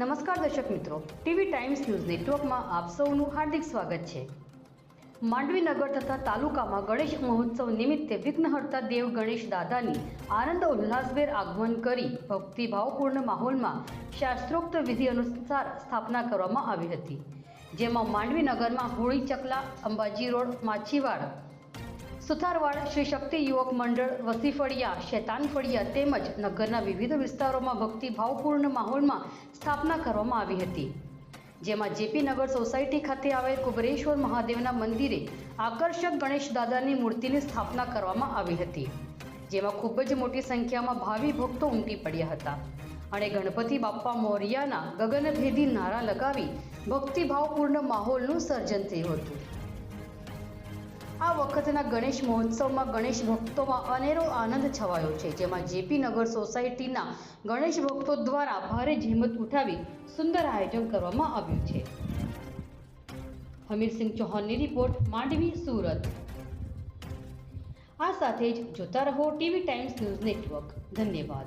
નમસ્કાર દર્શક મિત્રો. ટીવી ટાઈમ્સ ન્યૂઝ નેટવર્કમાં આપ સૌનું હાર્દિક સ્વાગત છે. માંડવી નગર તથા તાલુકામાં ગણેશ મહોત્સવ નિમિત્તે વિઘ્નહર્તા દેવ ગણેશ દાદાની આનંદ ઉલ્લાસભેર આગમન કરી ભક્તિભાવપૂર્ણ માહોલમાં શાસ્ત્રોક્ત વિધિ અનુસાર સ્થાપના કરવામાં આવી હતી. જેમાં માંડવી નગરમાં હોળી ચકલા, અંબાજી રોડ, માછીવાડ સુથારવાડ શ્રી શક્તિ યુવક મંડળ વસીફળિયા, શેતાનફળિયા તેમજ નગરના વિવિધ વિસ્તારોમાં ભક્તિભાવપૂર્ણ માહોલમાં સ્થાપના કરવામાં આવી હતી. જેમાં જેપી નગર સોસાયટી ખાતે આવેલ કુબરેશ્વર મહાદેવના મંદિરે આકર્ષક ગણેશ દાદાની મૂર્તિની સ્થાપના કરવામાં આવી હતી, જેમાં ખૂબ જ મોટી સંખ્યામાં ભાવિ ભક્તો ઉમટી પડ્યા હતા અને ગણપતિ બાપ્પા મોરિયાના ગગનભેદી નારા લગાવી ભક્તિભાવપૂર્ણ માહોલનું સર્જન થયું હતું. આ વખતના ગણેશ મહોત્સવમાં ગણેશ ભક્તોમાં અનેરો આનંદ છવાયો છે. જેમાં જેપી નગર સોસાયટીના ગણેશ ભક્તો દ્વારા ભારે જહેમત ઉઠાવી સુંદર આયોજન કરવામાં આવ્યું છે. હમીરસિંહ ચૌહાણની રિપોર્ટ, માંડવી, સુરત. આ સાથે જ જોતા રહો ટીવી ટાઈમ્સ ન્યૂઝ નેટવર્ક. ધન્યવાદ.